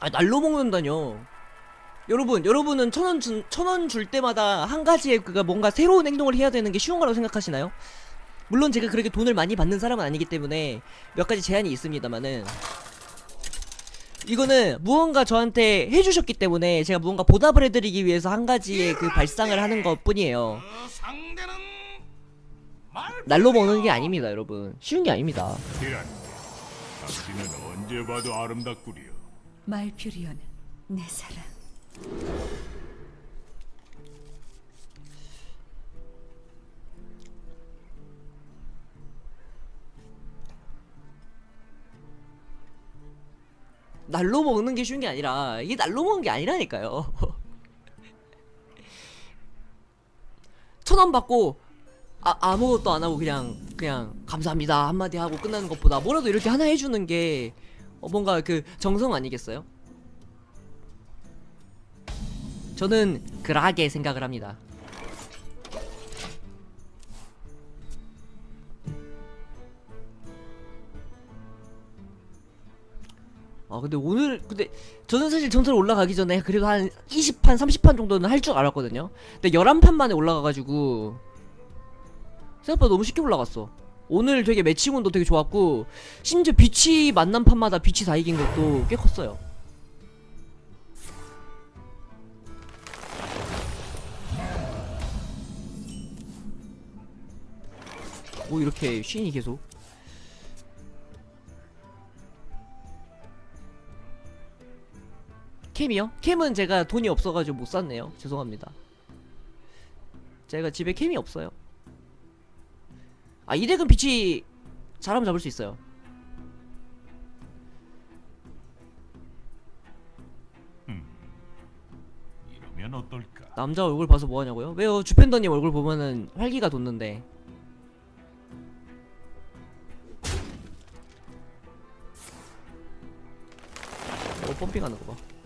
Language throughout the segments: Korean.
아 날로 먹는다뇨. 여러분, 여러분은 천원 준, 천원 줄 때마다 한 가지의 그가 뭔가 새로운 행동을 해야 되는 게 쉬운 거라고 생각하시나요? 물론 제가 그렇게 돈을 많이 받는 사람은 아니기 때문에 몇 가지 제한이 있습니다만은 이거는 무언가 저한테 해주셨기 때문에 제가 무언가 보답을 해드리기 위해서 한 가지의 그 발상을 하는 것 뿐이에요. 날로 먹는 게 아닙니다, 여러분. 쉬운 게 아닙니다. 당신은 언제 봐도 아름답구려 말퓨리온 내 사랑 날로 먹는 게 쉬운 게 아니라 이게 날로 먹는 게 아니라니까요. 천 원 받고 아, 아무것도 안 하고 그냥 그냥 감사합니다 한마디 하고 끝나는 것보다 뭐라도 이렇게 하나 해주는 게 어, 뭔가 그 정성 아니겠어요? 저는 그라게 생각을 합니다. 아 근데 오늘 근데 저는 사실 전설 올라가기 전에 그래도 한 20판 30판 정도는 할 줄 알았거든요 근데 11판 만에 올라가가지고 생각보다 너무 쉽게 올라갔어 오늘 되게 매칭운도 되게 좋았고 심지어 비치 만난 판마다 비치 다 이긴 것도 꽤 컸어요 뭐 이렇게 쉰이 계속 캠이요? 캠은 제가 돈이 없어가지고 못 샀네요. 죄송합니다. 제가 집에 캠이 없어요. 아, 이 덱은 빛이 잘하면 잡을 수 있어요. 이러면 어떨까 남자 얼굴 봐서 뭐하냐고요? 왜요? 주펜더님 얼굴 보면은 활기가 돋는데. 어, 펌핑하는 거 봐.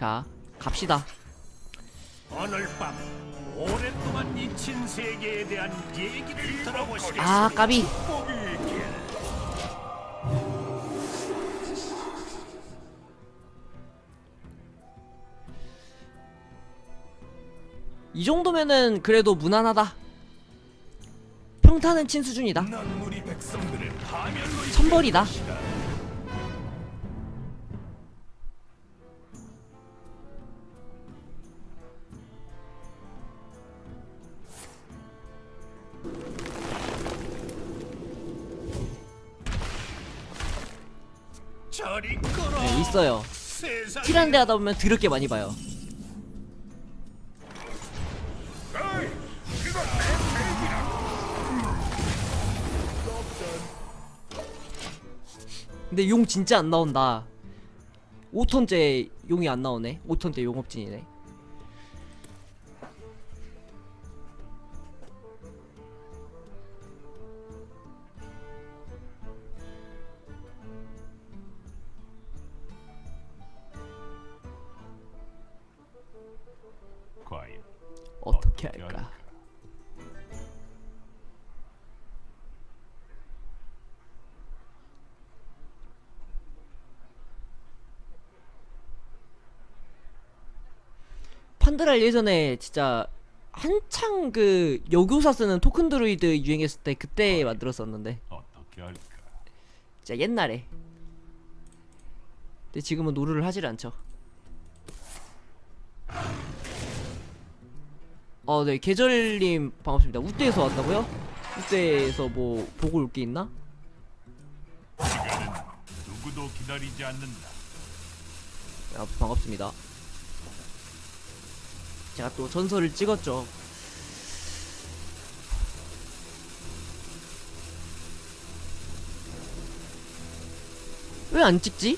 자, 갑시다. 오늘 밤 오랫동안 잊힌 세계에 대한 얘기를 들어보시겠습니다 아, 까비. 이 정도면은 그래도 무난하다. 평타는 친 수준이다. 천벌이다. 네, 있어요. 세상에 티란데 하다 보면 드럽게 많이 봐요. 근데 용 진짜 안 나온다. 5턴째 용이 안 나오네. 5턴째 용업진이네. 판드랄 예전에 진짜 한창 그 여교사 쓰는 토큰 드루이드 유행했을 때 그때 만들었었는데 어떻게 할까 진짜 옛날에 근데 지금은 노루를 하질 않죠 어, 네, 계절님 반갑습니다. 우대에서 왔다고요? 우대에서 뭐 보고 올 게 있나? 시간은 누구도 기다리지 않는다 야, 반갑습니다. 제가 또 전설을 찍었죠. 왜 안 찍지?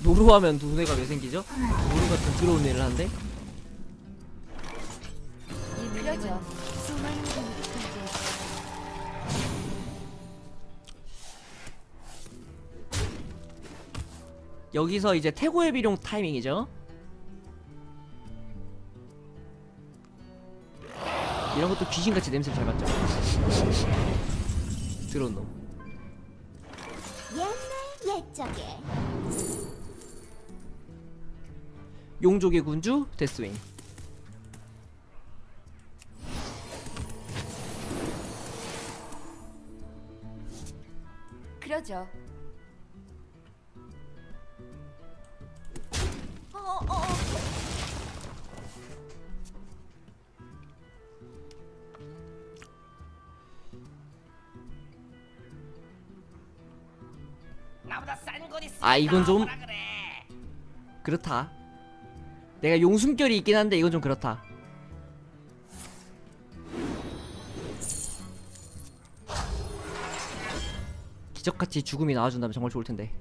노루하면 돈애가 왜 생기죠? 노루 같은 더러운 일을 한데? 여기서 이제 태고의 비룡 타이밍이죠. 이런 것도 귀신같이 냄새 잘 맡죠. 들어온 놈. 옛날 옛적에 용족의 군주 데스윙. 그러죠. 아 이건 좀 그렇다. 내가 용숨결이 있긴 한데 이건 좀 그렇다. 기적같이 죽음이 나와준다면 정말 좋을 텐데.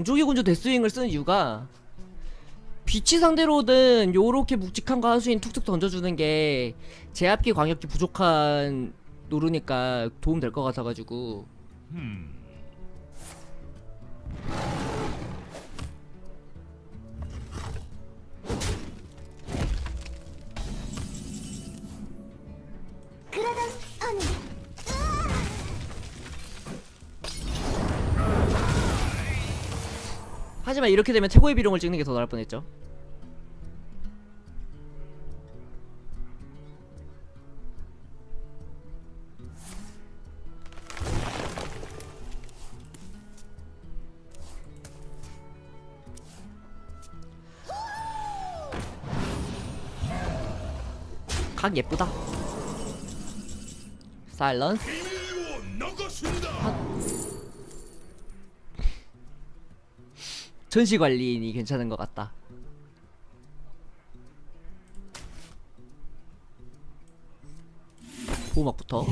용족의 군주 데스윙을 쓰는 이유가 빛이 상대로든 요렇게 묵직한 거 하수인 툭툭 던져주는 게 제압기 광역기 부족한 노르니까 도움 될 것 같아가지고. 음, 하지만 이렇게 되면 최고의 비룡을 찍는 게 더 나을 뻔했죠. 각 예쁘다. 사일런스 전시 관리인이 괜찮은 것 같다. 보호막부터.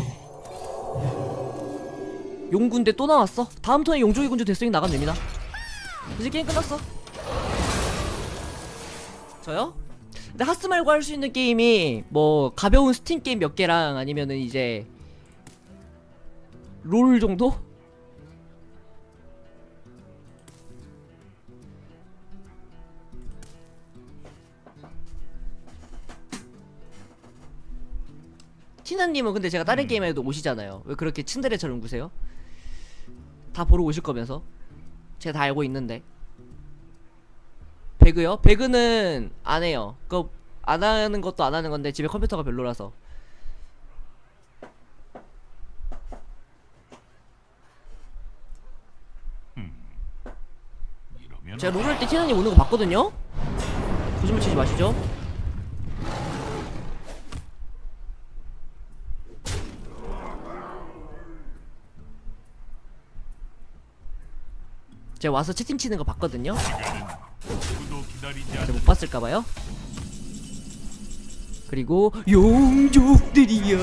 용군대 또 나왔어. 다음 턴에 용조기 군주 데스윙 나가면 됩니다. 이제 게임 끝났어. 저요? 근데 하스 말고 할 수 있는 게임이 뭐 가벼운 스팀 게임 몇 개랑 아니면은 이제 롤 정도? 티나님은 근데 제가 다른 게임에도 오시잖아요. 왜 그렇게 츤데레처럼 구세요? 다 보러 오실 거면서 제가 다 알고 있는데 배그요? 배그는 안 해요. 그거 안 하는 것도 안 하는 건데 집에 컴퓨터가 별로라서 이러면 제가 롤할 때 티나님 오는 거 봤거든요. 거짓말 치지 마시죠. 제가 와서 채팅 치는 거 봤거든요. 제가 못 봤을까 봐요. 그리고 용족들이야.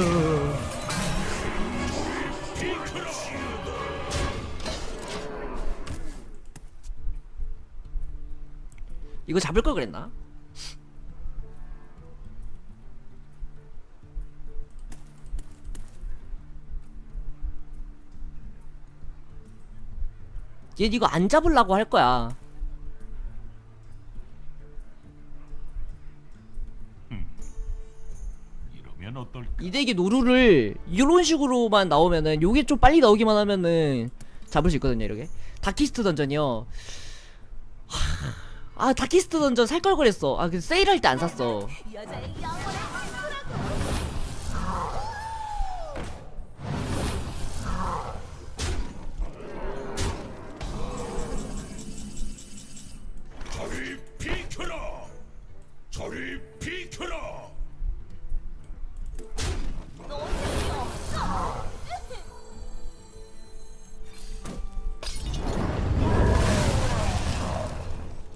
이거 잡을 걸 그랬나? 얘 이거 안 잡으려고 할 거야. 이러면 어떨까? 이 덱이 노루를 이런 식으로만 나오면은 요게 좀 빨리 나오기만 하면은 잡을 수 있거든요 이렇게. 다키스트 던전이요. 하, 아 다키스트 던전 살 걸 그랬어. 아 그 세일할 때 안 샀어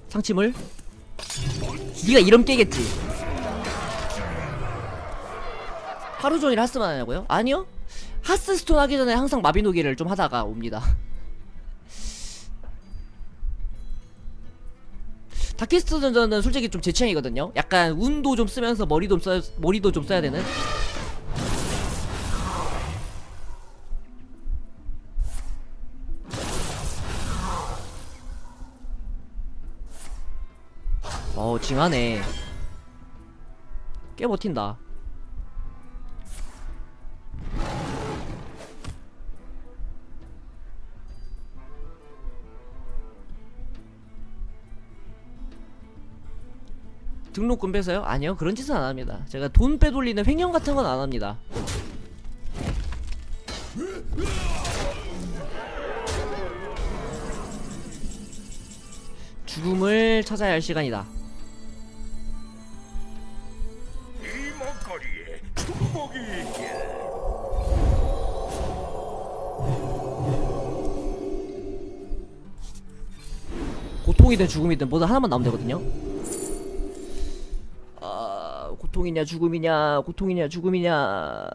상침을 네가 이름 깨겠지 하루 종일 하스만 하냐고요? 아니요 하스스톤 하기 전에 항상 마비노기를 좀 하다가 옵니다 다키스트 던전은 솔직히 좀 제 취향이거든요. 약간 운도 좀 쓰면서 머리도 좀 써, 머리도 좀 써야 되는. 어, 징하네. 꽤 버틴다. 등록금 빼서요? 아니요 그런 짓은 안 합니다 제가 돈 빼돌리는 횡령 같은 건 안 합니다 죽음을 찾아야 할 시간이다 거리에 축복이 있게. 고통이든 죽음이든 뭐든 하나만 나오면 되거든요. 아 고통이냐 죽음이냐 고통이냐 죽음이냐.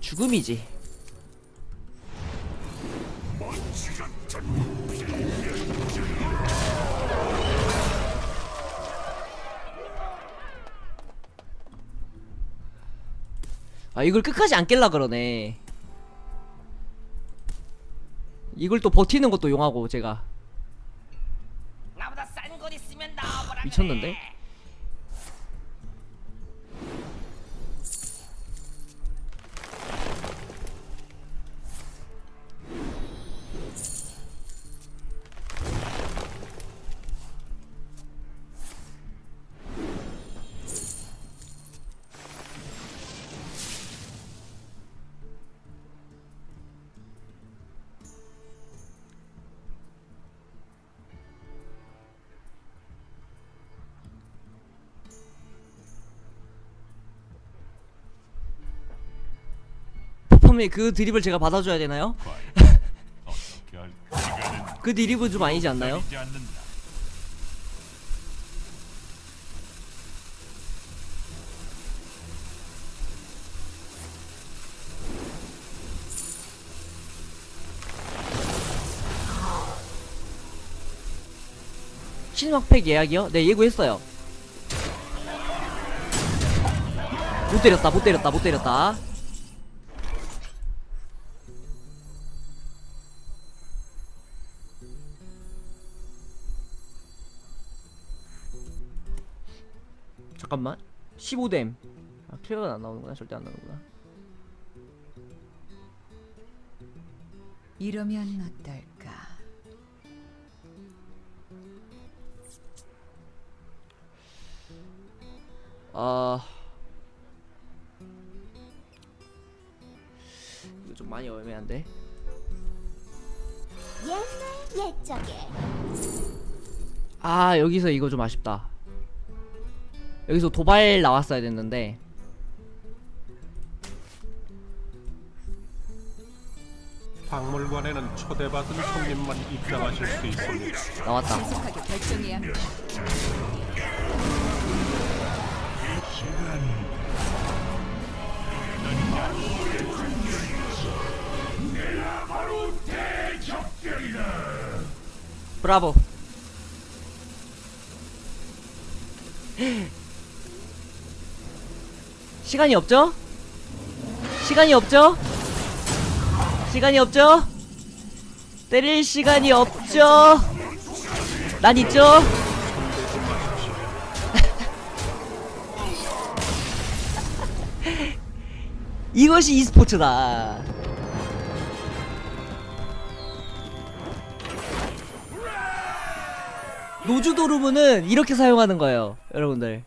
죽음이지 아 이걸 끝까지 안 깰라 그러네. 이걸 또 버티는 것도 용하고 제가. 미쳤는데? 퍼펌의 그 드립을 제가 받아줘야 되나요? 그 드립은 좀 아니지 않나요? 신박팩 예약이요? 네 예고했어요 못 때렸다 못 때렸다 못 때렸다 잠깐만. 15댐. 아 클리어가 안 나오는구나. 절대 안 나오는구나. 이러면 어떨까? 아. 이거 좀 많이 애매한데? 옛날 옛적에. 아 여기서 이거 좀 아쉽다 여기서 도발 나왔어야 됐는데 박물관에는 초대받은 손님만 입장하실 수 있습니다. 나왔다 신속하게 결정해야 합니다. 브라보 시간이 없죠? 시간이 없죠? 시간이 없죠? 때릴 시간이 없죠? 난 있죠? 이것이 e스포츠다 노주도르문은 이렇게 사용하는 거예요 여러분들